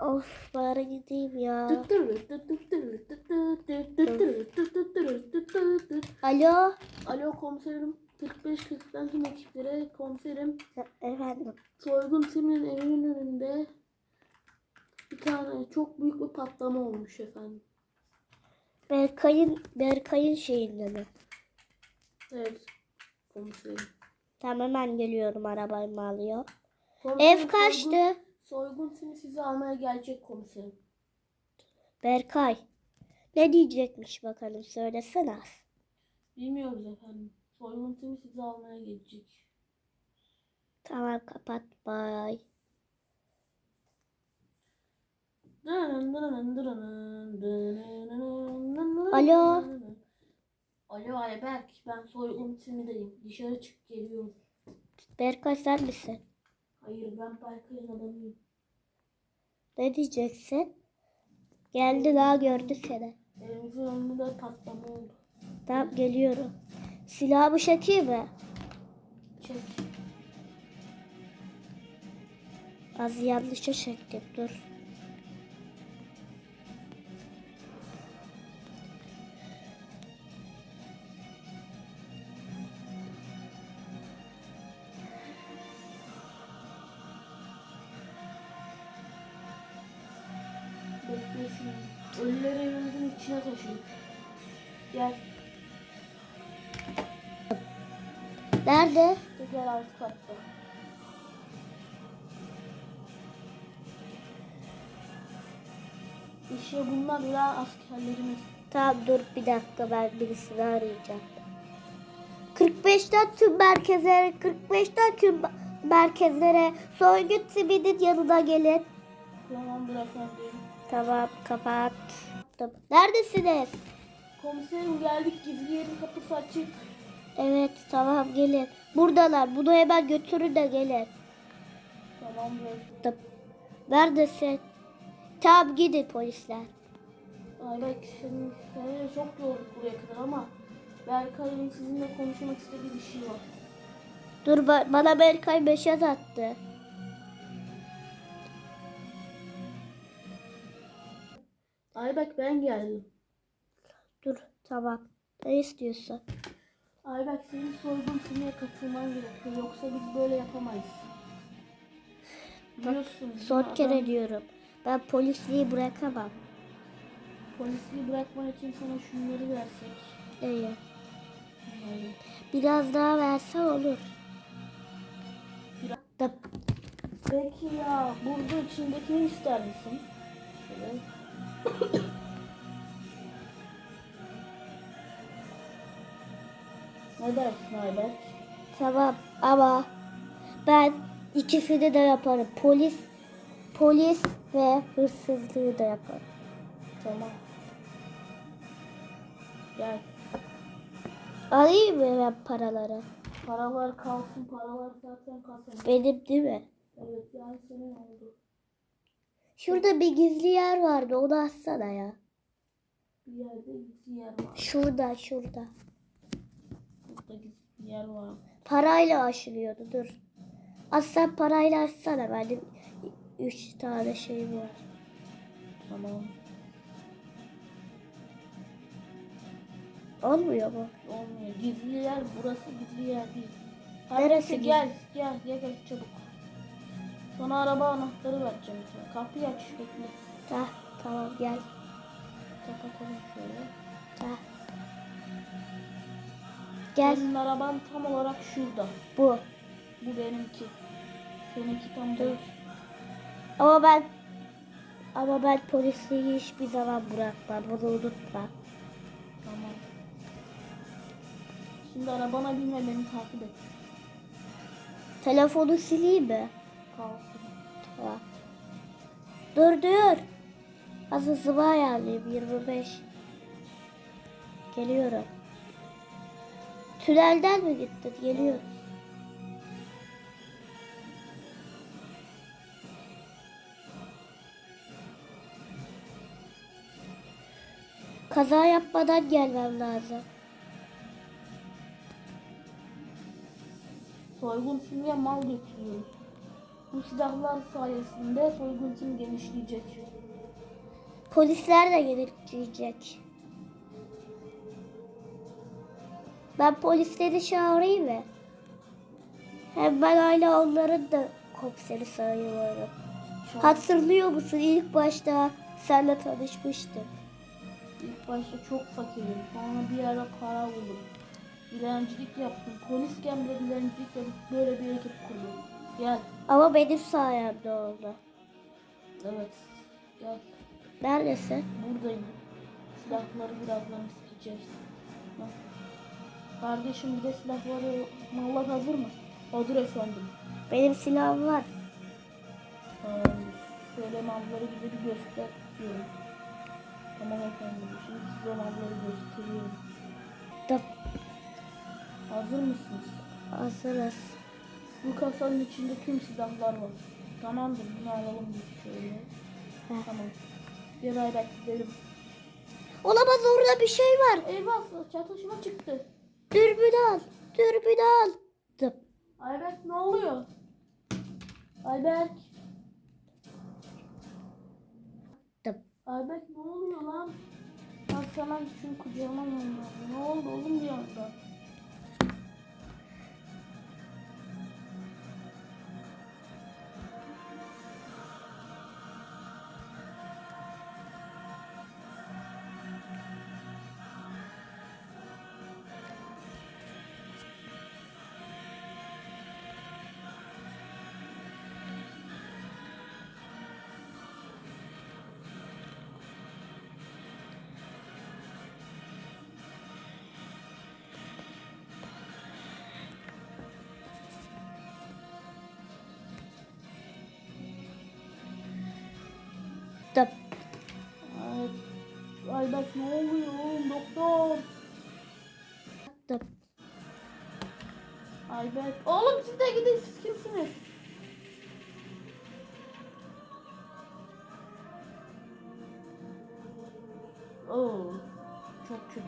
Of bari gideyim ya. Alo. Alo komiserim 45-40'dan tüm ekiplere komiserim Efendim. soygun timinin evinin önünde bir tane çok büyük bir patlama olmuş efendim. Berkay'ın Berkay'ın şeyinde mi? Evet komiserim. Tamam hemen geliyorum arabayı alıyor. Komiserim, Ev kaçtı? Soygun, soygun timi sizi almaya gelecek komiserim. Berkay. Ne diyecekmiş bakalım söylesene. Bilmiyoruz efendim. Soygun timi sizi almaya gelecek. Tamam kapat bay. Alo. Alo Ayberk ben soygun timideyim. Dışarı çık geliyorum. Berkay sen misin? Hayır ben Berkay'ın adamıyım. Ne diyeceksin? Geldi daha gördü seni. Evimizin önünde patlama oldu. Tamam geliyorum. Silahımı çekeyim mi? Çek. Az yanlışa çektim dur. Şunu. Ölüleri evimizin içine taşıyın. Gel. Nerede? Gel alt katta. İşte bunlar ya askerlerimiz. Tamam dur bir dakika ben birisini arayacağım. 45'ten tüm merkezlere, 45'ten tüm merkezlere soygun timinin yanına gelin. Tamamdır efendim. Tamam kapat. Neredesiniz? Komiserim geldik gizli yerin kapısı açık. Evet tamam gelin. Buradalar. Bunu hemen götürün de gelin. Tamamdır. Tıp. Neredesin? Tamam gidin polisler. Ay bak senin, seni çok yorduk buraya kadar ama Berkay'ın sizinle konuşmak istediği bir şey var. Dur ba- bana Berkay mesaj attı. Ay bak ben geldim. Dur tamam. Ne istiyorsun? Ay bak senin soygun timine katılman gerekiyor yoksa biz böyle yapamayız. Biliyorsun. Son bizim kere adam diyorum. Ben polisliği bırakamam. Polisliği bırakman için sana şunları versek. İyi. Biraz daha versen olur. Tıp. Peki ya burada içindekini ister misin? Şöyle. Ne dersin Ayberk? Tamam ama ben ikisini de yaparım. Polis polis ve hırsızlığı da yaparım. Tamam. Gel. Alayım mı ben paraları? Paralar kalsın, paralar zaten kalsın. Benim değil mi? Evet yani senin oldu. Şurada bir gizli yer vardı. Onu açsana ya. Bir yerde gizli yer var. Şurada şurada. Burada gizli yer var. Parayla aşılıyordu. Dur. Az sen parayla açsana. Benim üç tane şeyim var. Tamam. Olmuyor mu? Olmuyor. Gizli yer burası gizli yer değil. Neresi Neresi gel, gel, gel, gel çabuk. Sana araba anahtarı vereceğim. Kapıyı aç bekle. Heh, tamam gel. Kapatalım şöyle. Gel Senin araban tam olarak şurada. bu. Bu benimki. Seninki tam burada. Ama ben ama ben polisliği hiçbir zaman bırakmam. Bunu unutma. Tamam. Şimdi arabana binme beni takip et. Telefonu sileyim mi? Kalsın. Tamam. Dur dur. Az hızımı ayarlayayım 25. Geliyorum. Tünelden mi gittin? Geliyorum. Kaza yapmadan gelmem lazım. Soygun simge mal getiriyoruz. Bu silahlar sayesinde soygun tim genişleyecek. Polisler de gelecek. Ben polisleri çağırayım mı? Hem ben hala onların da komiseri an Hatırlıyor musun ilk başta senle tanışmıştık. ilk başta çok fakirim. Sonra bir ara para buldum. Dilencilik yaptım. Polisken bile dilencilik yapıp böyle bir ekip kurdum. Gel. Ama benim sayemde oldu. Evet. Gel. Neredesin? Buradayım. Silahları birazdan isteyeceğiz. Bak. Kardeşim bir de silahları mallar hazır mı? Hazır efendim. Benim silahım var. Ee, şöyle malları bize bir göster diyorum. Tamam efendim. Şimdi size malları gösteriyorum. Da Hazır mısınız? hazırız. Bu kasanın içinde tüm silahlar var. Tamamdır. Bunu alalım biz şöyle. Heh. Tamam. Beraber gidelim. Olamaz orada bir şey var. Eyvah çatışma çıktı. Al. Dürbün al. Dıp. Ayberk ne oluyor? Ayberk. Dıp. Ayberk ne oluyor lan? Ben sana şunu kucağıma mı? Ne oldu oğlum bir anda? Ayberk ne oluyor oğlum doktor? Dıp. Ayberk. Oğlum siz de gidin siz kimsiniz? Oo, çok kötü.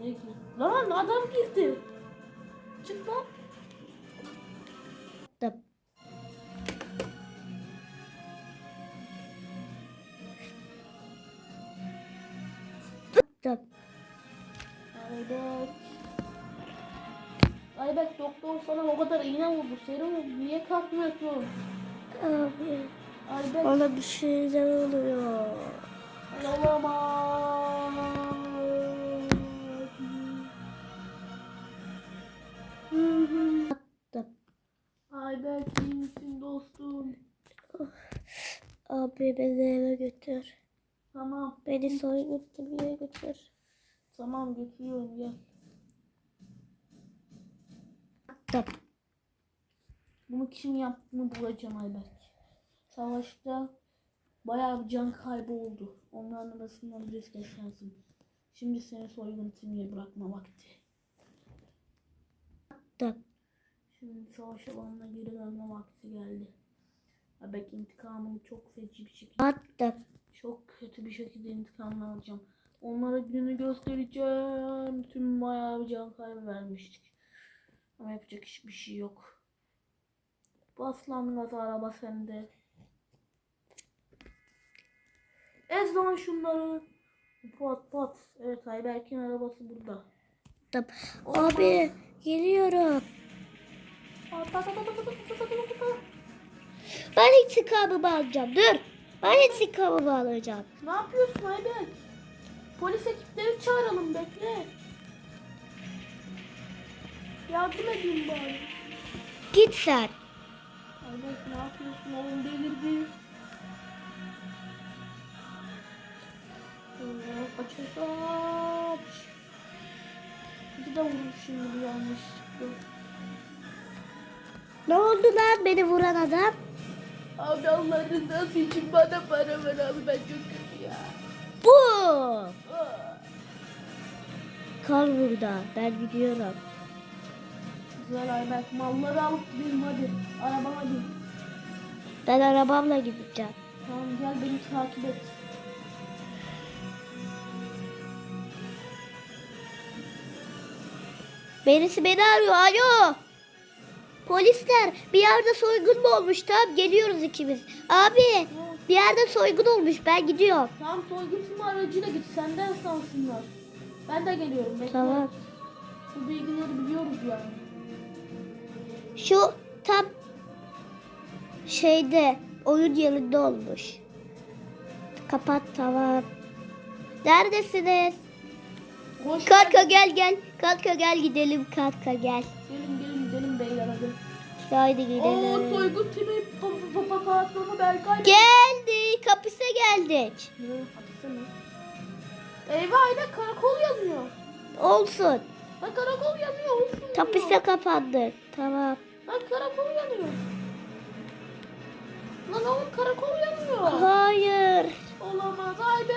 Ne girdi? Lan adam girdi. Ayberk. Ayberk doktor sana o kadar iğne vurdu. Serum. Niye kalkmıyorsun? Abi. Ayberk. Bana bir şeyler oluyor. Olamaz. Dıp. Ayberk iyi misin dostum? Abi beni eve götür. Tamam. Beni soygun timine götür. Tamam götürüyorum gel. Dıp. Bunu kim yaptığını bulacağım Ayberk. Savaşta bayağı bir can kaybı oldu. Onların arasından bir lazım. Şimdi seni soygun timine bırakma vakti. Dıp. Şimdi savaş alanına geri dönme vakti geldi. Ayberk intikamını çok feci bir şekilde Attım. Çok kötü bir şekilde intikamını alacağım. Onlara gününü göstereceğim. Tüm bayağı bir can kaybı vermiştik. Ama yapacak hiçbir şey yok. Bas lan gaza araba sende. Ez lan şunları. Pat pat. Evet Ayberk'in arabası burada. Abi geliyorum. Pat pat pat pat pat. Ben intikamımı alacağım. Dur. Ben intikamımı alacağım. Ne yapıyorsun Ayberk? Polis ekipleri çağıralım bekle. Yardım edeyim bari. Git sen. Ayberk ne yapıyorsun oğlum delirdi. Aç aç aç. Bir de vurmuş şimdi yanlışlıkla. Ne oldu lan beni vuran adam? Abi Allah rızası için bana para ver abi ben çok kötü ya. Bu. Kal burada. Ben gidiyorum. Güzel Ayberk malları alıp gidelim hadi. Arabama bin. Ben arabamla gideceğim. Tamam gel beni takip et. Birisi beni arıyor. Alo. Polisler bir yerde soygun mu olmuş? Tamam geliyoruz ikimiz. Abi bir yerde soygun olmuş ben gidiyorum. Tamam soygun tüm aracıyla git. Senden sansınlar. Ben de geliyorum. Bekle. Tamam. Bu bilgileri biliyoruz yani. Şu tam şeyde oyun yerinde olmuş. Kapat tamam. Neredesiniz? Hoş geldin. gel gel. Kanka gel gidelim kanka gel. Gelin gelin gidelim beyler hadi. Haydi Oo gidelim. soygun timi papa papa patronu Berkay. Geldik. Geldik. Mi? Eyvah yine karakol yanıyor. Olsun. Lan karakol yanıyor olsun. Kapısa kapandı. Tamam. Lan karakol yanıyor. Lan oğlum karakol yanıyor. Hayır. Olamaz ay be.